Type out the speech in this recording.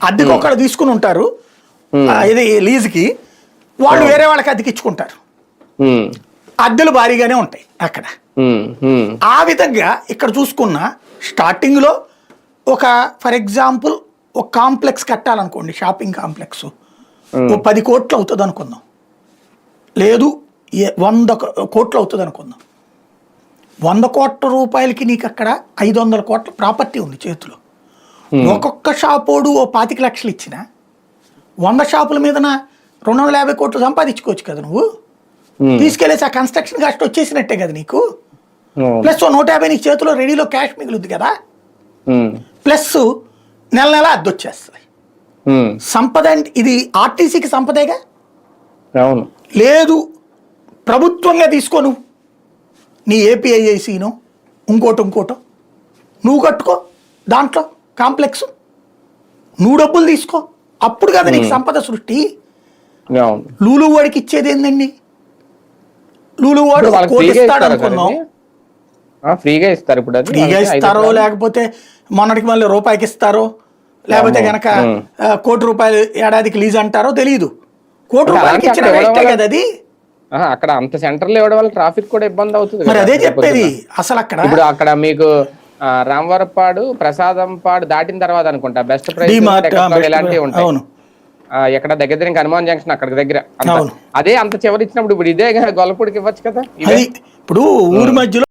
అద్దెకి ఒకళ్ళు తీసుకుని ఉంటారు. ఇది లీజుకి వాళ్ళు వేరే వాళ్ళకి అద్దెకి ఇచ్చుకుంటారు ఉమ్, అద్దెలు భారీగానే ఉంటాయి అక్కడ. ఆ విధంగా ఇక్కడ చూసుకున్న స్టార్టింగ్లో ఒక ఫర్ ఎగ్జాంపుల్ ఒక కాంప్లెక్స్ కట్టాలనుకోండి షాపింగ్ కాంప్లెక్స్. ఓ పది కోట్లు అవుతుంది అనుకుందాం లేదు వంద కోట్లు అవుతుంది అనుకుందాం వంద కోట్ల రూపాయలకి నీకు అక్కడ ఐదు వందల కోట్ల ప్రాపర్టీ ఉంది చేతిలో. ఒక్కొక్క షాపోడు ఓ పాతిక లక్షలు ఇచ్చిన వంద షాపుల మీదన రెండు వందల యాభై కోట్లు సంపాదించుకోవచ్చు కదా నువ్వు? తీసుకెళ్ళేసి ఆ కన్స్ట్రక్షన్ కాస్ట్ వచ్చేసినట్టే కదా నీకు? ప్లస్ ఓ నూట యాభై నీ చేతిలో రెడీలో క్యాష్ మిగులుద్ది కదా? ప్లస్ నెల నెల అద్దె వచ్చేస్తుంది. ఉమ్, సంపద అంటే ఇది ఆర్టీసీకి సంపదేగా? అవును. లేదు. ప్రభుత్వంగా తీసుకో నువ్వు నీ ఏపీఐఐసీను ఇంకోటి ఇంకోటో. నువ్వు కట్టుకో దాంట్లో. కాంప్లెక్స్. నువ్వు డబ్బులు తీసుకో. అప్పుడు కదా నీకు సంపద సృష్టి. లూలు వాడికి ఇచ్చేది ఏందండి? లూలు వాడు ఫ్రీగా ఇస్తాడు ఇస్తారా అనుకున్నాం ఫ్రీగా ఇప్పుడు ఫ్రీగా ఇస్తారో. లేకపోతే మొన్నటికి మళ్ళీ రూపాయికి ఇస్తారో లేకపోతే. గనక కోటి రూపాయలు ఏడాదికి లీజ్ అంటారో తెలియదు కోటి రూపాయలకి ఇచ్చిన వేస్టే కదా అది. అక్కడ అంత సెంటర్లో ఇవ్వడం వల్ల ట్రాఫిక్ కూడా ఇబ్బంది అవుతుంది మరి అదే చెప్పేది. అసలు అక్కడ ఇప్పుడు అక్కడ మీకు రామవరపాడు ప్రసాదంపాడు దాటిన తర్వాత అనుకుంటా. బెస్ట్ ప్రైస్ ఇలాంటివి ఉంటాయి. ఎక్కడ దగ్గర దగ్గర ఇంకా హనుమాన్ జంక్షన్ అక్కడ దగ్గర. అదే అంత చివరి ఇచ్చినప్పుడు ఇప్పుడు ఇదే గొల్లపూడికి ఇవ్వచ్చు కదా? ఇప్పుడు ఊరి మధ్యలో